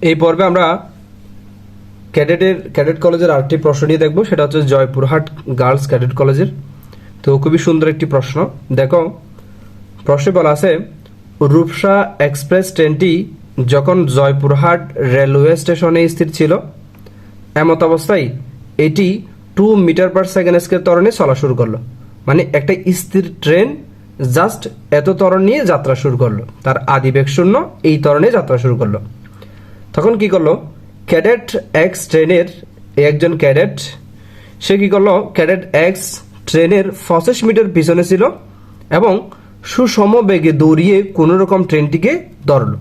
এই পর্বে আমরা ক্যাডেটের, ক্যাডেট কলেজের আরেকটি প্রশ্ন নিয়ে দেখব। সেটা হচ্ছে জয়পুরহাট গার্লস ক্যাডেট কলেজের। তো খুবই সুন্দর একটি প্রশ্ন। দেখো, প্রশ্নে বলা আছে, রূপসা এক্সপ্রেস ট্রেনটি যখন জয়পুরহাট রেলওয়ে স্টেশনে স্থির ছিল, এমত অবস্থায় এটি two meter per second square ত্বরণে চলা শুরু করল। মানে একটা স্থির ট্রেন জাস্ট এত ত্বরণ নিয়ে যাত্রা শুরু করল। তার আদিবেগ শূন্য, এই ত্বরণে যাত্রা শুরু করল। তখন কি করল? ক্যাডেট এক্স ট্রেনের একজন ক্যাডেট, সে কি করল? ক্যাডেট এক্স ট্রেনের পঁচিশ মিটার পিছনে ছিল এবং সুষম বেগে দৌড়িয়ে কোনো রকম ট্রেনটিকে ধরল।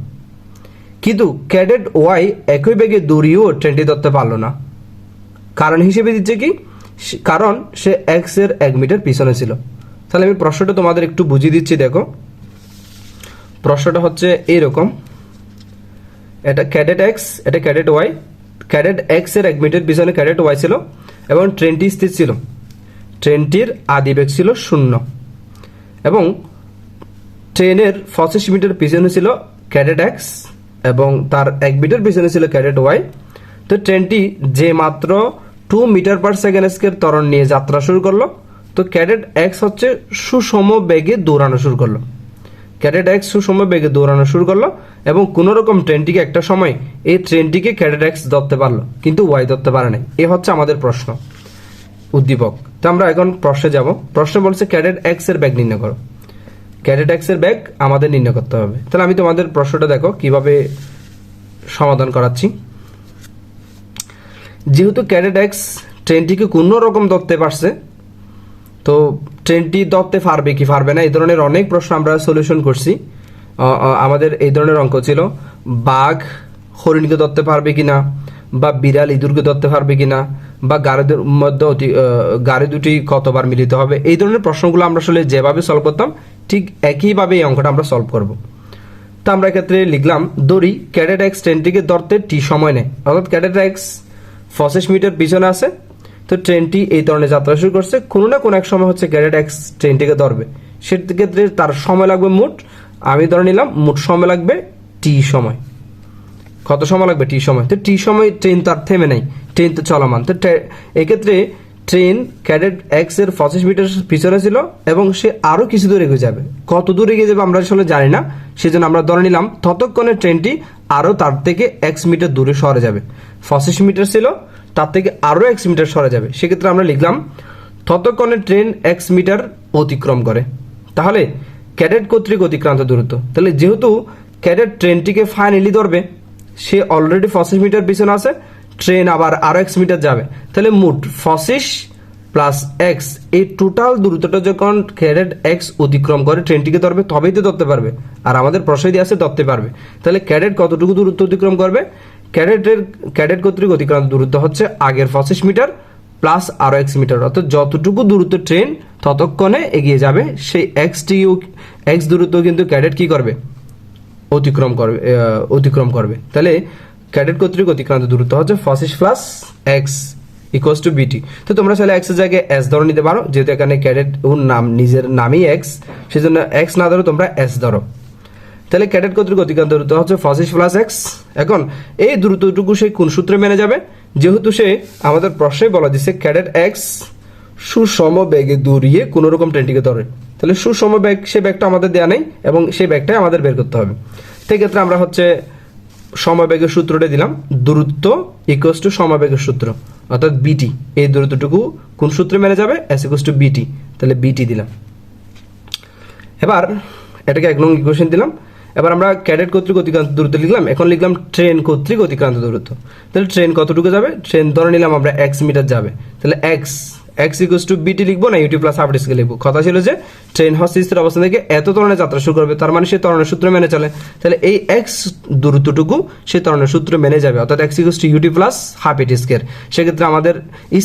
কিন্তু ক্যাডেট ওয়াই একই বেগে দৌড়িয়েও ট্রেনটি ধরতে পারল না। কারণ হিসেবে দিচ্ছে কি? কারণ সে এক্সের এক মিটার পিছনে ছিল। তাহলে আমি প্রশ্নটা তোমাদের একটু বুঝিয়ে দিচ্ছি, দেখো। প্রশ্নটা হচ্ছে এইরকম এটা ক্যাডেট এক্স এটা ক্যাডেট ওয়াই ক্যাডেট এক্সের এক মিটার পিছনে ক্যাডেট ওয়াই ছিল এবং ট্রেনটি স্থির ছিল। ট্রেনটির আদিবেগ ছিল শূন্য। এবং ট্রেনের পঁচিশ মিটার পিছনে ছিল ক্যাডেট এক্স এবং তার এক মিটার পিছনে ছিল ক্যাডেট ওয়াই তো ট্রেনটি যে মাত্র two meter per second square ত্বরণ নিয়ে যাত্রা শুরু করল। তো ক্যাডেট এক্স হচ্ছে সুষম বেগে দৌড়ানো শুরু করল। ক্যাডেট এক্স সুষম বেগে দৌড়ানো শুরু করল এবং কোনো রকম ট্রেনটিকে একটা সময় এই ট্রেনটিকে ক্যাডেট এক্স ধরতে পারল, কিন্তু ওয়াই ধরতে পারে নাই। এ হচ্ছে আমাদের প্রশ্ন, উদ্দীপক। তো আমরা এখন প্রশ্নে যাব। প্রশ্ন বলছে ক্যাডেট এক্সের ব্যাগ নির্ণয় করো। ক্যাডেট এক্সের ব্যাগ আমাদের নির্ণয় করতে হবে। তাহলে আমি তোমাদের প্রশ্নটা দেখো, কীভাবে সমাধান করাচ্ছি। যেহেতু ক্যাডেট এক্স ট্রেনটিকে কোনো রকম ধরতে পারছে তো ট্রেনটি ধরতে পারবে কি? পারবে না, এই ধরনের অনেক প্রশ্ন আমরা সলিউশন করছি। আমাদের এই ধরনের অঙ্ক ছিল, বাঘ হরিণকে ধরতে পারবে কিনা, বা বিড়াল ইঁদুরকে ধরতে পারবে কিনা, বা গাড়িদের মধ্যে অতি গাড়ি দুটি কতবার মিলিত হবে, এই ধরনের প্রশ্নগুলো আমরা আসলে যেভাবে সলভ করতাম, ঠিক একইভাবে এই অঙ্কটা আমরা সলভ করব। তো আমরা এক্ষেত্রে লিখলাম, দড়ি ক্যাডেট এক্স ট্রেনটিকে ধরতে টি সময় নেয়। অর্থাৎ ক্যাডেট এক্স পঁচিশ মিটার পিছনে আছে তো ট্রেনটি এই ধরনের যাত্রা শুরু করছে। কোনো না কোনো এক সময় হচ্ছে ক্যাডেট এক্স ট্রেনটিকে ধরবে। সেক্ষেত্রে তার সময় লাগবে মোট, আমি ধরে নিলাম, মোট সময় লাগবে টি সময়। কত সময় লাগবে টি সময়? তো টি সময় ট্রেন তার থেমে নেই, ট্রেন তো চলমান। তো এক্ষেত্রে ট্রেন ক্যাডেট এক্সের পঁচিশ মিটার পিছনে ছিল এবং সে আরও কিছু দূরে এগিয়ে যাবে। কত দূরে এগিয়ে যাবে আমরা আসলে জানি না, সেজন্য আমরা ধরে নিলাম ততক্ষণে ট্রেনটি আরও তার থেকে এক্স মিটার দূরে সরে যাবে। পঁচিশ মিটার ছিল তার থেকে আরও এক্স মিটার সরে যাবে। সেক্ষেত্রে আমরা লিখলাম, ততক্ষণে ট্রেন এক্স মিটার অতিক্রম করে। তাহলে ক্যাডেট কর্তৃক অতিক্রান্ত দূরত্ব। তাহলে যেহেতু ক্যাডেট ট্রেনটিকে ফাইনালি ধরবে, সে অলরেডি পঁচিশ মিটার পিছনে আছে ট্রেন আবার আরও এক্স মিটার যাবে। তাহলে মোট পঁচিশ প্লাস এক্স এই টোটাল দূরত্বটা যখন ক্যাডেট এক্স অতিক্রম করে ট্রেনটিকে ধরবে, তবেই তো ধরতে পারবে। আর আমাদের প্রশ্ন দিয়ে আছে, ধরতে পারবে। তাহলে ক্যাডেট কতটুকু দূরত্ব অতিক্রম করবে? ক্যাডেটের, ক্যাডেট কর্তৃক অতিক্রান্ত দূরত্ব হচ্ছে আগের পঁচিশ মিটার প্লাস আরও এক্স মিটার। অর্থাৎ যতটুকু দূরত্ব ট্রেন ততক্ষণে এগিয়ে যাবে, সেই এক্সটি এক্স দূরত্ব কিন্তু ক্যাডেট কি করবে? অতিক্রম করবে অতিক্রম করবে। তাহলে ক্যাডেট কর্তৃক অতিক্রান্ত দূরত্ব হচ্ছে পঁচিশ প্লাস এক্স ইকুয়ালস টু বিটি তো তোমরা চাইলে এক্সের জায়গায় এস ধরো নিতে পারো, যেহেতু এখানে ক্যাডেট ওর নাম, নিজের নামই এক্স সেজন্য এক্স না ধরো তোমরা এস ধরো। তাহলে ক্যাডেট কর্তৃক অতিক্রান্ত দূরত্ব হচ্ছে পঁচিশ প্লাস এক্স। এখন এই দূরত্বটুকু সে কোন সূত্রে মেনে যাবে? যেহেতু সে আমাদের প্রশ্নে বলা দিচ্ছে ক্যাডেট এক্স সুষম বেগে দৌড়িয়ে কোনো রকম ট্রেনটিকে ধরে। তাহলে সুষম ব্যাগ সে ব্যাগটা আমাদের দেওয়া নেই এবং সেই ব্যাগটাই আমাদের বের করতে হবে। সেক্ষেত্রে আমরা হচ্ছে সমবেগের সূত্রটা দিলাম। দূরত্ব ইকুয়াস টু সমবেগের সূত্র, অর্থাৎ বিটি এই দূরত্বটুকু কোন সূত্রে মেনে যাবে? এস ইকুয়াস টু বিটি তাহলে বিটি দিলাম। এবার এটাকে এক নং ইকুয়েশন দিলাম। এবার আমরা ক্যাডেট কর্তৃক অতিক্রান্ত দূরত্ব লিখলাম। এখন লিখলাম ট্রেন কর্তৃক অতিক্রান্ত দূরত্ব। তাহলে ট্রেন কতটুকু যাবে? ট্রেন ধরে নিলাম আমরা এক্স মিটার যাবে। তাহলে এক্স এক্স ইকুয়াস টু বিটি লিখব না ইউটি প্লাস হাফ ডিস্কে লিখব। কথা ছিল যে ট্রেন হচ্ছে স্থির অবস্থান থেকে এত ধরনের যাত্রা শুরু করবে, তার মানে সে ত্বরণের সূত্র মেনে চলে। তাহলে এই এক্স দূরত্বটুকু সে ত্বরণের সূত্র মেনে যাবে, অর্থাৎ X equals two U T plus half A T square সেক্ষেত্রে আমাদের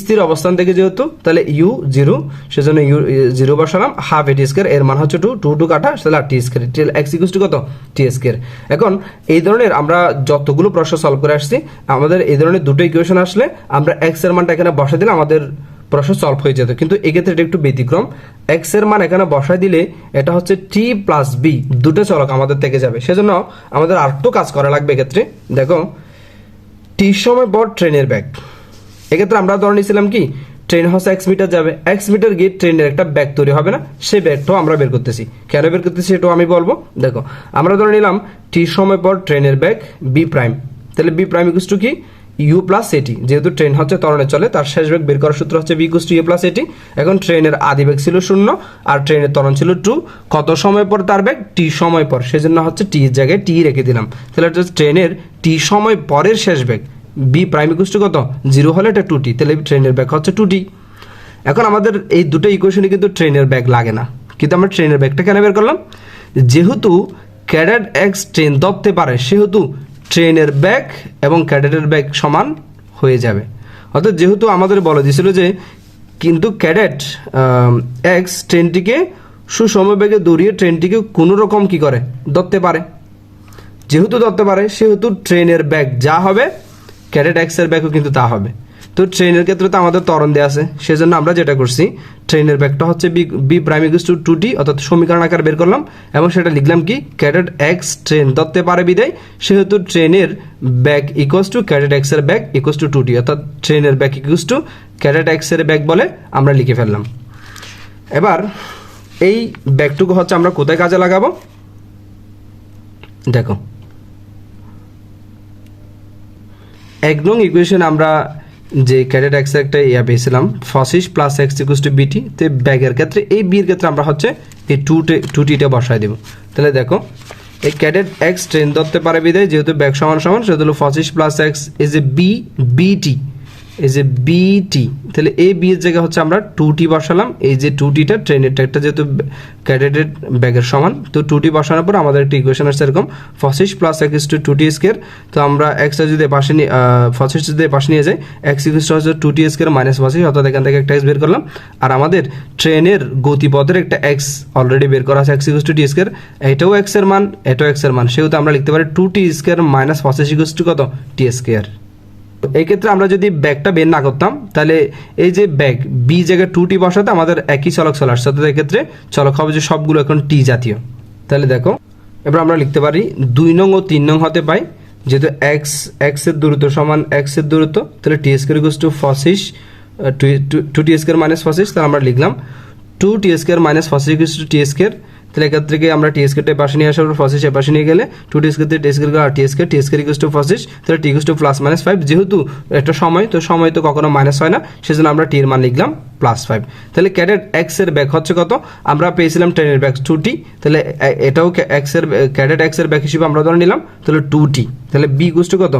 স্থির অবস্থান থেকে যেহেতু, তাহলে ইউ জিরো সেজন্য ইউ জিরো বসালাম হাফ এটি স্কোয়ার এর মান হচ্ছে টু টু টু কাটা, তাহলে T square X equals two কত? টি স্কোয়ার এখন এই ধরনের আমরা যতগুলো প্রশ্ন সলভ করে আসছি, আমাদের এই ধরনের দুটো ইকুয়েশন আসলে আমরা এক্সের মানটা এখানে বসা দিলে আমাদের প্রশ্ন সলভ হয়ে যেত। কিন্তু এক্ষেত্রে এটা একটু ব্যতিক্রম। এক্সের মান এখানে বসায় দিলে এটা হচ্ছে টি প্লাস বি দুটো চলক আমাদের থেকে যাবে। সেজন্য আমাদের আর একটু কাজ করা লাগবে এক্ষেত্রে। দেখো টি সময় পর ট্রেনের ব্যাগ। এক্ষেত্রে আমরা ধরে নিয়েছিলাম কি ট্রেন হচ্ছে এক্স মিটার যাবে। এক্স মিটার গিয়ে ট্রেনের একটা ব্যাগ তৈরি হবে না। সেই ব্যাগটাও আমরা বের করতেছি। কেন বের করতেছি এটাও আমি বলব। দেখো, আমরা ধরে নিলাম টি সময় পর ট্রেনের ব্যাগ বি প্রাইম তাহলে বি প্রাইম ইকুস টু কি? ইউ প্লাস এটি যেহেতু ট্রেন হচ্ছে তরণে চলে, তার শেষ বেগ বের করার সূত্র হচ্ছে V equals two U plus A T এখন ট্রেনের আদি বেগ ছিল শূন্য, আর ট্রেনের তরণ ছিল টু কত সময় পর তার বেগ? টি সময় পর। সেজন্য হচ্ছে টি জায়গায় টি রেখে দিলাম। তাহলে হচ্ছে ট্রেনের টি সময় পরের শেষ বেগ। বি প্রাইম ইকুস টু কত? জিরো হলে এটা টু টি তাহলে ট্রেনের ব্যাগ হচ্ছে টু টি এখন আমাদের এই দুটো ইকুয়েশনে কিন্তু ট্রেনের ব্যাগ লাগে না। কিন্তু আমরা ট্রেনের ব্যাগটা কেন বের করলাম? যেহেতু ক্যাডেট এক্স ট্রেন দপতে পারে, সেহেতু ট্রেনের ব্যাগ এবং ক্যাডেটের ব্যাগ সমান হয়ে যাবে। অর্থাৎ যেহেতু আমাদের বলা দিয়েছিল যে, কিন্তু ক্যাডেট এক্স ট্রেনটিকে সুষম দৌড়িয়ে ট্রেনটিকে কোনো রকম কী করে? ধরতে পারে। যেহেতু ধরতে পারে, সেহেতু ট্রেনের ব্যাগ যা হবে, ক্যাডেট এক্সের ব্যাগও কিন্তু তা হবে। তো ট্রেনের ক্ষেত্রে তো আমাদের তরণ দেওয়া আছে, সেজন্য আমরা যেটা করছি ট্রেনের ব্যাগটা হচ্ছে V V prime equals two two T অর্থাৎ সমীকরণ আকারে বের করলাম, এবং সেটা লিখলাম কি ক্যাডেট এক্স ট্রেন ধরতে পারে বিদায়, সেহেতু ট্রেনের ব্যাগ ইকুয়াস টু ক্যাডেট এক্সের ব্যাগ ইকুয়াস টু টু টি অর্থাৎ ট্রেনের ব্যাগ ইকুয়াস টু ক্যাডেট এক্সের ব্যাগ বলে আমরা লিখে ফেললাম। এবার, এই ব্যাগটুকু হচ্ছে আমরা কোথায় কাজে লাগাবো? দেখো। এক নং ইকুয়েশন আমরা যে ক্যাডেট এক্স একটা ইয়া পেয়েছিলাম ফসিস plus X equals two V T তো ব্যাগের ক্ষেত্রে এই বির ক্ষেত্রে আমরা হচ্ছে এই টিটা বসায় দেবো। তাহলে দেখো, এই ক্যাডেট এক্স ট্রেন ধরতে পারে বিদায় যেহেতু ব্যাগ সমান সমান, সেহেতু হলো ফসিস plus X is A V V T এই যে বিটি তাহলে এ বি এর জায়গায় হচ্ছে আমরা টু টি বসালাম। এই যে টু টিটা ট্রেনের একটা যেহেতু ক্যাডেটেড ব্যাগের সমান, তো টু টি বসানোর পর আমাদের একটা ইকুয়েশন আসছে এরকম ফসিস plus X two two T square তো আমরা এক্সটা যদি পাশে নিয়ে ফসিস যদি পাশে নিয়ে যাই এক্স ইকুয়াস হচ্ছে টু টি স্কোয়ার মাইনাস ফসিস অর্থাৎ এখান থেকে একটা এক্স বের করলাম। আর আমাদের ট্রেনের গতিপথের একটা এক্স অলরেডি বের করা আছে X equals two T square এটাও এক্সের মান, এটাও এক্সের মান। সেহেতু আমরা লিখতে পারি টু টি স্কোয়ার মাইনাস ফসিস ইকুয়াস টু কত? টি স্কোয়ার এই ক্ষেত্রে আমরা যদি ব্যাগটা বের না করতাম, তাহলে এই যে ব্যাগ বি জায়গায় টু টি বসাতে আমাদের একই চলক চলে আসছে অর্থাৎ এক্ষেত্রে চলক হবে যে সবগুলো এখন টি জাতীয়। তাহলে দেখো, এবার আমরা লিখতে পারি দুই নং ও তিন নং হতে পাই, যেহেতু এক্স এক্সের দূরত্ব সমান এক্সের দূরত্ব, তাহলে টি স্কোয়ার ইকুয়াস টু ফসিস টু টি স্কোয়ার মাইনাস ফসিস তাহলে আমরা লিখলাম টু টি স্কোয়ার মাইনাস ফসিস ইকুয়াস টু টি স্কোয়ার তাহলে এক্ষেত্রে থেকে আমরা টি স্কোয়ারটা পাশে নিয়ে আসার পর ফসিস পাশে নিয়ে গেলে two T square T square আর T square T square equals two ফসিস তাহলে T two plus minus five যেহেতু একটা সময়, তো সময় তো কখনো মাইনাস হয় না, সেজন্য আমরা টির মান লিখলাম প্লাস ফাইভ তাহলে ক্যাডেট এক্সের ব্যাগ হচ্ছে কত? আমরা পেয়েছিলাম টেনের ব্যাক টু টি তাহলে এটাও এক্সের ক্যাডেট এক্সের ব্যাগ হিসেবে আমরা ধরে নিলাম, তাহলে টু টি তাহলে বি টু কত?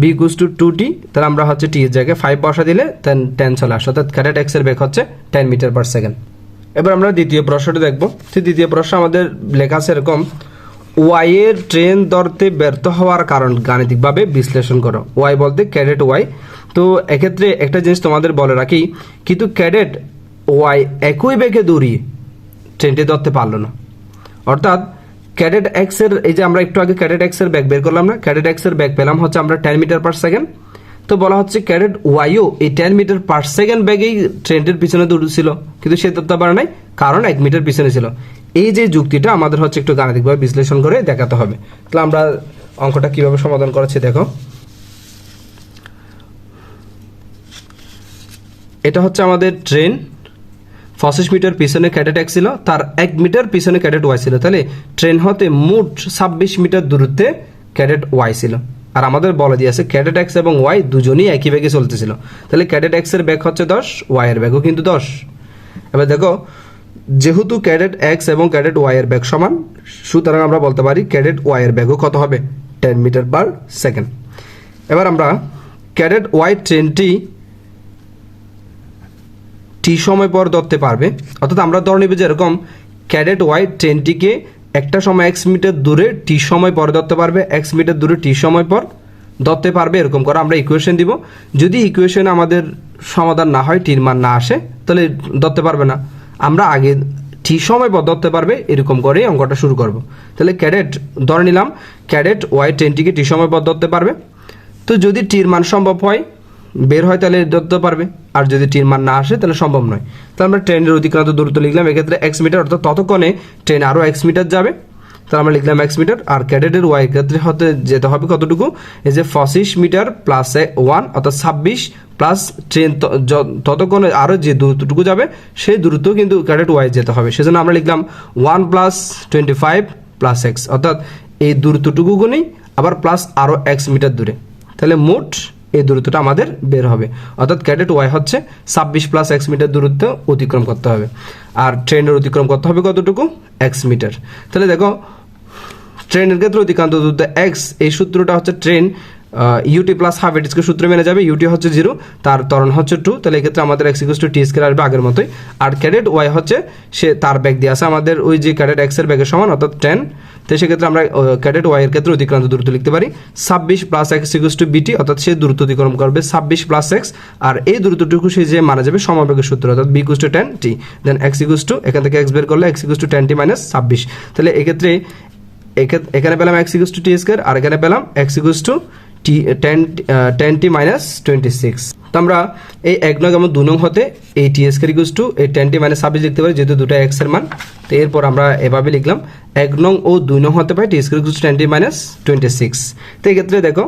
V equals two two T তাহলে আমরা হচ্ছে টি এর জায়গায় ফাইভ বসা দিলে টেন টেন চলে আসে, অর্থাৎ ক্যাডেট এক্সের বেগ হচ্ছে টেন মিটার পার সেকেন্ড এবার আমরা দ্বিতীয় প্রশ্নটি দেখব। তো দ্বিতীয় প্রশ্ন আমাদের লেখা আছে এরকম ওয়াই এর ট্রেন ধরতে ব্যর্থ হওয়ার কারণ গাণিতিকভাবে বিশ্লেষণ করো। ওয়াই বলতে ক্যাডেট ওয়াই তো এক্ষেত্রে একটা জিনিস তোমাদের বলে রাখি, কিন্তু ক্যাডেট ওয়াই একই বেগে দৌড়িয়ে ট্রেনটি ধরতে পারল না। অর্থাৎ ক্যাডেট এক্সের, এই যে আমরা একটু আগে ক্যাডেট এক্সের ব্যাগ বের করলাম না, ক্যাডেট এক্সের ব্যাগ পেলাম হচ্ছে আমরা টেন মিটার পার সেকেন্ড তো বলা হচ্ছে ক্যাডেট ওয়াইও এই টেন মিটার পার সেকেন্ড ব্যাগেই ট্রেনটির পিছনে দৌড়ছিল। কিন্তু সে ধরতে পারে নাই, কারণ এক মিটার পিছনে ছিল। এই যে যুক্তিটা আমাদের হচ্ছে একটু গাণিতিকভাবে বিশ্লেষণ করে দেখাতে হবে। তাহলে আমরা অঙ্কটা কীভাবে সমাধান করাচ্ছি দেখো। এটা হচ্ছে আমাদের ট্রেন। পঁচিশ মিটার পিছনে ক্যাডেট এক ছিল, তার এক মিটার পিছনে ক্যাডেট ওয়াই ছিল। তাহলে ট্রেন হতে মোট ছাব্বিশ মিটার দূরত্বে ক্যাডেট ওয়াই ছিল। আর আমাদের বলে দিয়েছে ক্যাডেট এক্স এবং ওয়াই দুজনেই একই ব্যাগে চলতেছিল। তাহলে ক্যাডেট এক্সের ব্যাগ হচ্ছে দশ, ওয়াই এর ব্যাগও কিন্তু দশ। এবার দেখো, যেহেতু ক্যাডেট এক্স এবং ক্যাডেট ওয়াই এর ব্যাগ সমান, সুতরাং আমরা বলতে পারি ক্যাডেট ওয়াই এর ব্যাগও কত হবে? টেন মিটার পার সেকেন্ড এবার আমরা ক্যাডেট ওয়াই ট্রেনটি টি সময় পর ধরতে পারবে। অর্থাৎ আমরা ধরে নেব যে এরকম ক্যাডেট ওয়াই ট্রেনটিকে একটা সময় এক্স মিটার দূরে টি সময় পর ধরতে পারবে এক্স মিটার দূরে টি সময় পর। ধরতে পারবে, এরকম করে আমরা ইকুয়েশন দিব। যদি ইকুয়েশন আমাদের সমাধান না হয় টির মান না আসে, তাহলে ধরতে পারবে না। আমরা আগে টি সময় পর ধরতে পারবে, এরকম করেই অঙ্কটা শুরু করব। তাহলে ক্যাডেট ধরে নিলাম ক্যাডেট ওয়াই ট্রেনটিকে টি সময় পর ধরতে পারবে। তো যদি টির মান সম্ভব হয়, বের হয় তাহলে ধরতে পারবে। আর যদি টির মান না আসে, তাহলে সম্ভব নয়। তাহলে আমরা ট্রেনের অতিক্রান্ত দূরত্ব লিখলাম, এক্ষেত্রে এক্স মিটার অর্থাৎ ততক্ষণে ট্রেন আরও এক্স মিটার যাবে। তাহলে আমরা লিখলাম এক্স মিটার আর ক্যাডেটের ওয়াই ক্ষেত্রে হতে যেতে হবে কতটুকু? এই যে পঁচিশ মিটার প্লাস ওয়ান অর্থাৎ ছাব্বিশ প্লাস ট্রেন ততক্ষণে আরও যে দূরত্বটুকু যাবে, সেই দূরত্ব কিন্তু ক্যাডেট ওয়াই যেতে হবে। সেজন্য আমরা লিখলাম one plus twenty five plus X অর্থাৎ এই দূরত্বটুকু আবার প্লাস আরও এক্স মিটার দূরে। তাহলে মোট এই দূরত্বটা আমাদের বের হবে। অর্থাৎ ক্যাডেট ওয়াই হচ্ছে ছাব্বিশ প্লাস এক্স মিটার দূরত্ব অতিক্রম করতে হবে। আর ট্রেনের অতিক্রম করতে হবে কতটুকু? এক্স মিটার তাহলে দেখো, ট্রেনের ক্ষেত্রে অতিক্রান্ত দূরত্ব এক্স এই সূত্রটা হচ্ছে train U T plus half এটিসকে সূত্র মেনে যাবে ইউটি হচ্ছে জিরো তার ত্বরণ হচ্ছে টু তাহলে এক্ষেত্রে আমাদের X equals two T square আসবে আগের মতোই। আর ক্যাডেট ওয়াই হচ্ছে, সে তার ব্যাগ দিয়ে আছে। আমাদের ওই যে ক্যাডেট এক্সের ব্যাগের সমান, অর্থাৎ টেন তো সেক্ষেত্রে আমরা ক্যাডেট ওয়াই এর ক্ষেত্রে অতিক্রান্ত দূরত্ব লিখতে পারি। ছাব্বিশ প্লাস এক্স ইকুয়াস টু বিটি অর্থাৎ সে দূরত্ব অতিক্রম করবে ছাব্বিশ প্লাস এক্স আর এই দূরত্বটুকু সে যে মানা যাবে সমাবেগের সূত্র, অর্থাৎ V equals two ten T then X equals two এখান থেকে এক্স বের করলে X equals two ten T minus ছাব্বিশ। তাহলে এক্ষেত্রে এখানে পেলাম X equals two T square আর এখানে পেলাম X equals two T ten ten T minus twenty six তো আমরা এই এক নং এবং দু নং হতে এই টি স্কোয়ার ইকুয়াস টু এই টেন টি মাইনাস ছাব্বিশ লিখতে পারি, যেহেতু দুটো এক্সের মান। তো এরপর আমরা এভাবে লিখলাম এক নং ও দুই নং হতে পারে T square equals two ten T minus twenty six তো এই ক্ষেত্রে দেখো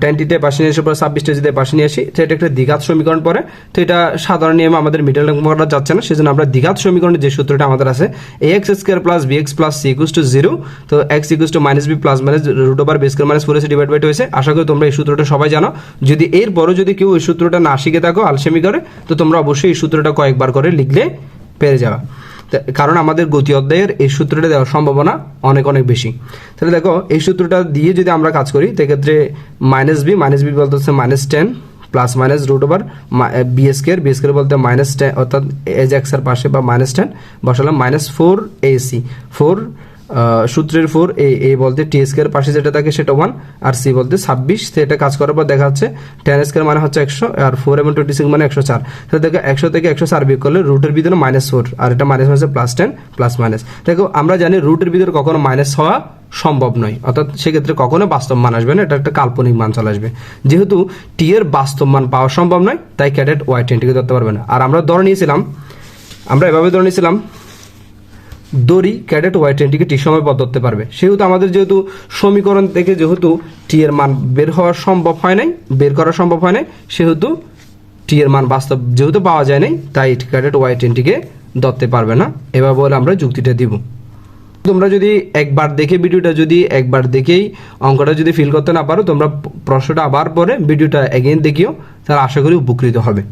টেন টিতে পাশে নিয়ে আসার পর ছাব্বিশটা যদি পাশে নিয়ে আসি, তো এটা একটা দ্বিঘাত সমীকরণ পরে তো এটা সাধারণ নিয়মে আমাদের মিডল করা যাচ্ছে না, সেজন্য আমরা দ্বিঘাত সমীকরণের যে সূত্রটা আমাদের আছে A X square plus B X plus C equals two zero তো X equals two minus B plus minus root over B square minus four AC divide by হয়েছে। আশা করি তোমরা এই সূত্রটা সবাই জানো। যদি এর বড় যদি কেউ এই সূত্রটা না শিখে থাকো আলসেমি করে, তো তোমরা অবশ্যই এই সূত্রটা কয়েকবার করে লিখলে পেরে তা- কারণ আমাদের গতি অধ্যায়ের এই সূত্রটা দেওয়ার সম্ভাবনা অনেক অনেক বেশি। তাহলে দেখো, এই সূত্রটা দিয়ে যদি আমরা কাজ করি, সেক্ষেত্রে মাইনাস বি মাইনাস বি বলতে হচ্ছে minus ten plus minus root over বিএসকের B square বলতে মাইনাস টেন অর্থাৎ এজ এক্সের পাশে বা মাইনাস টেন বসালাম মাইনাস ফোর এসি ফোর সূত্রের ফোর, এ এ বলতে টি স্কোয়ার পাশে যেটা থাকে সেটা ওয়ান আর সি বলতে ছাব্বিশ, তো এটা কাজ করার পর দেখা যাচ্ছে টেন স্কোয়ার মানে হচ্ছে একশো, আর ফোর এবং টোয়েন্টি সিক্স মানে একশো চার। তো দেখো একশো থেকে একশো চার বিয়োগ করলে রুটের ভিতরে মাইনাস ফোর আর এটা minus minus plus ten plus minus দেখো, আমরা জানি রুটের ভিতরে কখনো মাইনাস হওয়া সম্ভব নয়, অর্থাৎ সেক্ষেত্রে কখনো বাস্তব মান আসবে না, এটা একটা কাল্পনিক মান চলে আসবে। যেহেতু টি এর বাস্তব মান পাওয়া সম্ভব নয়, তাই ক্যাডেট ওয়াই টেনটিকে ধরতে পারবে না। আর আমরা ধরে নিয়েছিলাম, আমরা এভাবে ধরে নিয়েছিলাম দড়ি, ক্যাডেট ওয়াই টেনটিকে টি সময় পথ ধরতে পারবে। সেহেতু আমাদের যেহেতু সমীকরণ থেকে যেহেতু টি এর মান বের হওয়া সম্ভব হয় নাই, বের করা সম্ভব হয় নাই, সেহেতু টি এর মান বাস্তব যেহেতু পাওয়া যায় নাই, তাই ক্যাডেট ওয়াই টেনটিকে ধরতে পারবে না। এভাবে বলে আমরা যুক্তিটা দিব। তোমরা যদি একবার দেখে ভিডিওটা যদি একবার দেখেই অঙ্কটা যদি ফিল করতে না পারো, তোমরা প্রশ্নটা আবার পরে ভিডিওটা এগেইন দেখিও, তাহলে আশা করি উপকৃত হবে।